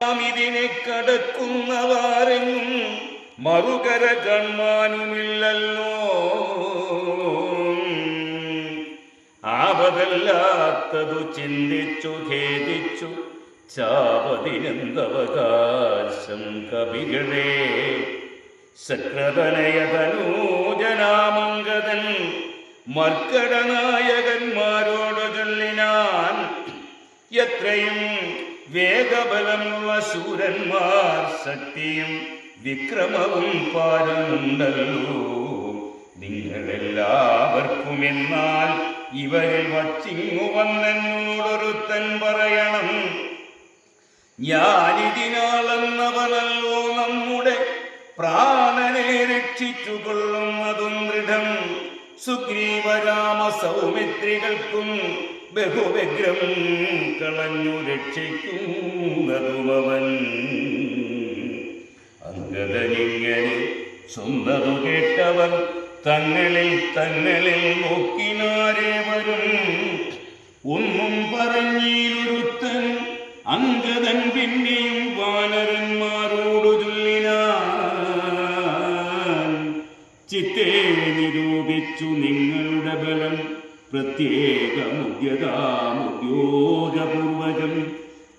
ഇതിനെ കടക്കുന്നവാരെങ്ങും മറുകര കൺമാനുമില്ലല്ലോ ആപതല്ലാത്തതു ചിന്തിച്ചു ഖേദിച്ചു ചാപതിനെന്തവകാശം കവികളെ സക്രതനയതനൂജനാമംഗതൻ മർക്കടനായകന്മാരോട് ചൊല്ലിനാൻ എത്രയും വേഗബലമുള്ള ശൂരന്മാർ ശക്തിയും വിക്രമവും പാടുന്നുണ്ടല്ലോ നിങ്ങളെല്ലാവർക്കും എന്നാൽ ഇവരിൽ വച്ചിങ്ങു വന്നെന്നോടൊരുത്തൻ പറയണം. ഞാനിതിനാളെന്നവനല്ലോ നമ്മുടെ പ്രാണനെ രക്ഷിച്ചു കൊള്ളുന്നതും ദൃഢം. സുഗ്രീവരാമ സൗമിത്രികൾക്കും ബഹുവ്യഗ്രം കളഞ്ഞു രക്ഷിക്കുന്നതുമവൻ. അംഗതനിങ്ങനെ സ്വന്തതു കേട്ടവർ തങ്ങളിൽ തങ്ങളിൽ നോക്കിനാരെ വരും. ഒന്നും പറഞ്ഞിലൊരുത്തൻ അംഗതൻ പിന്നെയും വാനരന്മാരോടു ചൊല്ലിനാൻ. ചിത്തേ നിരൂപിച്ചു നിങ്ങൾ പ്രത്യേകമുദ്യതാമുദ്യോഗപൂർവകം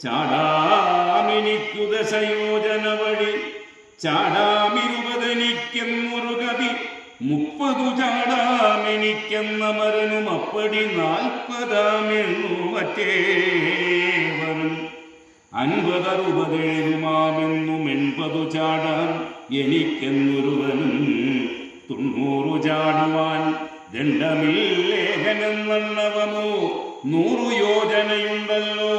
ചാടാമിനിക്കു ദശയോജന വഴി ചാടാമിരുപതനിക്കെന്നൊരു കവി മുപ്പതു ചാടാമിനിക്കെന്ന മരനും അപ്പടി നാൽപ്പതാമെന്നു മറ്റേവനും അൻപതറുപതേഴുമാമെന്നും എൺപതു ചാടാൻ എനിക്കെന്നൊരുവനും തൊണ്ണൂറു ചാടുവാൻ ദണ്ഡമില്ലേഖനെന്നവമോ നൂറു യോജനയുണ്ടല്ലോ.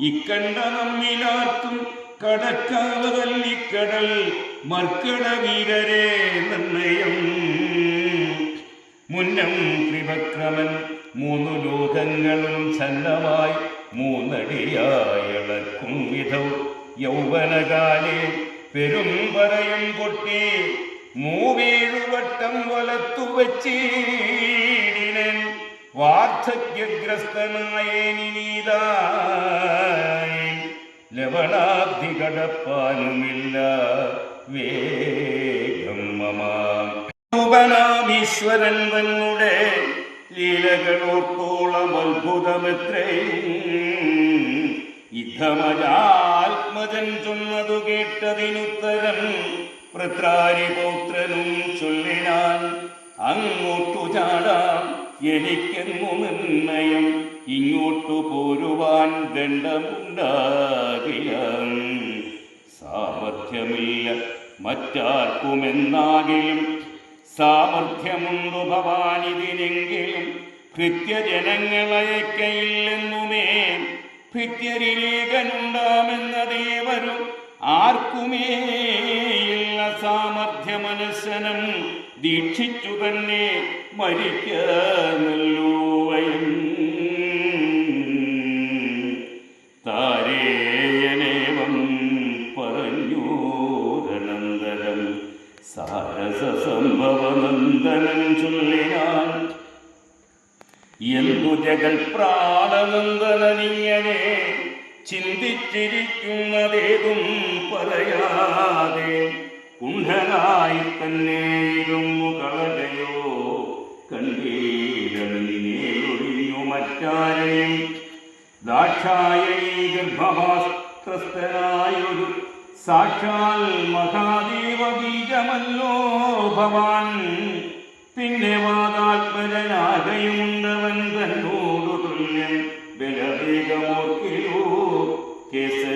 ഇക്കണ്ട നമ്മിലാർക്കും കടക്കാവതല്ലിക്കടൽ മർക്കട വീരരെ നിർണയം. മുന്നം ത്രിവക്രമൻ മൂന്നു ലോകങ്ങളും ഛന്നമായി മൂന്നടിയായളക്കും വിധം. യൗവനകാലേ പെരും പറയും കൊട്ടി മൂവേഴുവട്ടം വലത്തു വച്ചീടിനൻ വാർദ്ധക്യഗ്രസ്തനായേനിതായി ലവണാബ്ധി കടപ്പാനുമില്ല വേഗം മമാനാമീശ്വരൻ തന്നെ ലീലകളോർത്തോളം അത്ഭുതമെത്രേ യുദ്ധമജാത്മജൻ ചൊന്നതു കേട്ടതിനുത്തരം പൃത്രാരിപൗത്രനും ചൊല്ലിനാൻ അങ്ങോട്ടു ചാടാം എനിക്കെന്നു നിർണയം ഇങ്ങോട്ടു പോരുവാൻ ദണ്ഡമുണ്ടാകില്ല സാമർഥ്യമില്ല മറ്റാർക്കുമെന്നാകിലും. സാമർഥ്യമുണ്ടു ഭവാനിതിനെങ്കിലും. ഭൃത്യജനങ്ങളയക്കയില്ലെന്നുമേ ഭൃത്യരിലേഖനുണ്ടാമെന്നതേവരും ആർക്കുമേ ഇല്ല സാമർഥ്യ മനസ്സനം ദീക്ഷിച്ചു തന്നെ മരിക്കുന്നല്ലോവയും താരേയനേവം പറഞ്ഞോരനന്തരം സാരസംഭവനന്ദനം ചൊല്ലിനാൻ. എന്തു ജഗൽ പ്രാണനന്ദനിങ്ങനെ ചിന്തിച്ചിരിക്കുന്നതേതും പറയാതെ കുണ്ഠനായി തന്നെ ഇരുന്നു കളകയോ കണ്ടീരൊഴിഞ്ഞു മറ്റാരെയും ദാക്ഷായണി ഗർഭവാസ്ത്രസ്ഥനായൊരു സാക്ഷാൽ മഹാദേവ ബീജമല്ലോ ഭവാൻ. പിന്നെ വാദാത്മരനാകയുണ്ടവൻ തന്നോടു തുല്യൻ ബലവേഗമോർക്കിലോ കേസരിയെ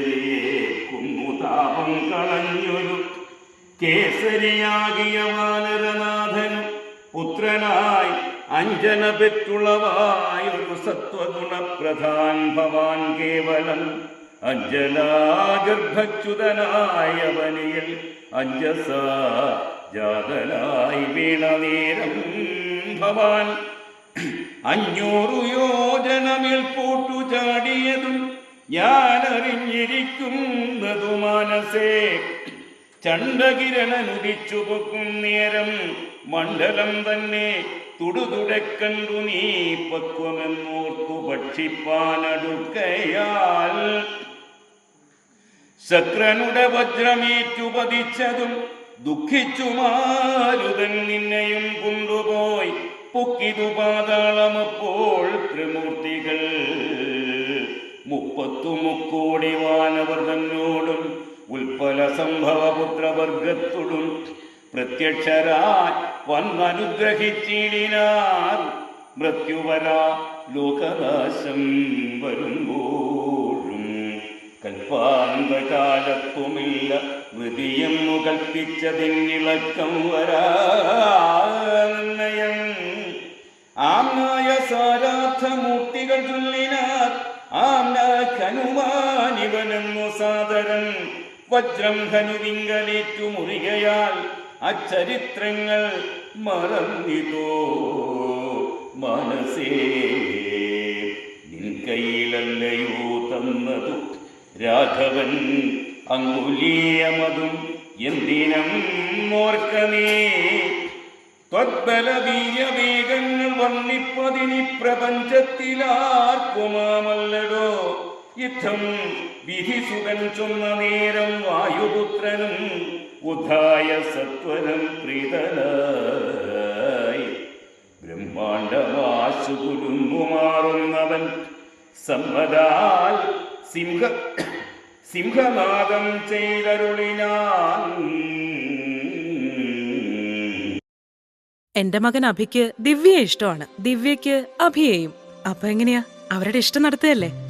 കേസരിയാകിയ വാനരനാഥനും പുത്രനായി അഞ്ജന പെറ്റുളവായൊരു സത്വഗുണപ്രധാൻ ഭവാൻ കേവലം അഞ്ജനാഗർഭച്യുതനായവനിയൽ അഞ്ജസ ജാതനായി വീണ നേരം ഭവാൻ. അഞ്ഞൂറു യോജനമേൽ പോട്ടു ചാടിയതും ഞാൻ അറിഞ്ഞിരിക്കുന്നതു മാനസേ ചണ്ടകിരണനുദിച്ചു പൊക്കും നേരം മണ്ഡലം തന്നെ തുടുതുടക്കണ്ടു നീ പക്വമെന്നോർത്തു ഭക്ഷിപ്പാനടുക്കയാൽ. ശക്രനുടെ വജ്രമേറ്റു പതിച്ചതും ദുഃഖിച്ചു മാരുതൻ നിന്നെയും കൊണ്ടുപോയി പൊക്കിതു പാതാളമപ്പോൾ ത്രിമൂർത്തികൾ. മുപ്പത്തു മുക്കോടി വാനവർ തന്നോടും ഉൽപ്പല സംഭവ പുത്രവർഗത്തോടും. പ്രത്യക്ഷരായി വന്നനുഗ്രഹിച്ചിടിനാർ മൃത്യുവരാ ലോകനാശം വരുമ്പോഴും. കൽപ്പാന്തകാലത്തുമില്ല മൃതിയെന്നു കൽപ്പിച്ചതിനിളക്കം വരാന്നയം ആംനായ സാരാർത്ഥമൂർത്തികൾ ചൊല്ലിനാർ ആംനാഖനുമാനിവനെന്നു സാദരൻ വജ്രം ധനുവിങ്കലേറ്റു മുറികയാൽ അച്ചരിത്രങ്ങൾ മറന്നിതോ മനസ്സേ നിൻ കയ്യിലല്ലയോ തന്നതു. രാഘവൻ അങ്കുലീയമതും എന്തിനം ഓർക്കമേ ത്വദ്ബലവീയവേഗങ്ങൾ വർണിപ്പതിനി പ്രപഞ്ചത്തിലാർക്കുമാമല്ലടോ. യുദ്ധം വിധിസുഖൻ ചൊന്ന നേരം വായുപുത്രനും ഉദ്ധായ സത്വരം പ്രീതനായി. ബ്രഹ്മാണ്ടമാശുകുലുങ്ങുമാറുന്നവൻ സമ്മതാൽ സിംഹ സിംഹനാദം ചെയ്തരുളിനാൻ. എന്റെ മകൻ അഭിക്ക് ദിവ്യയെ ഇഷ്ടമാണ്. ദിവ്യയ്ക്ക് അഭിയെയും. അപ്പൊ എങ്ങനെയാ? അവരുടെ ഇഷ്ടം നടത്തുകയല്ലേ?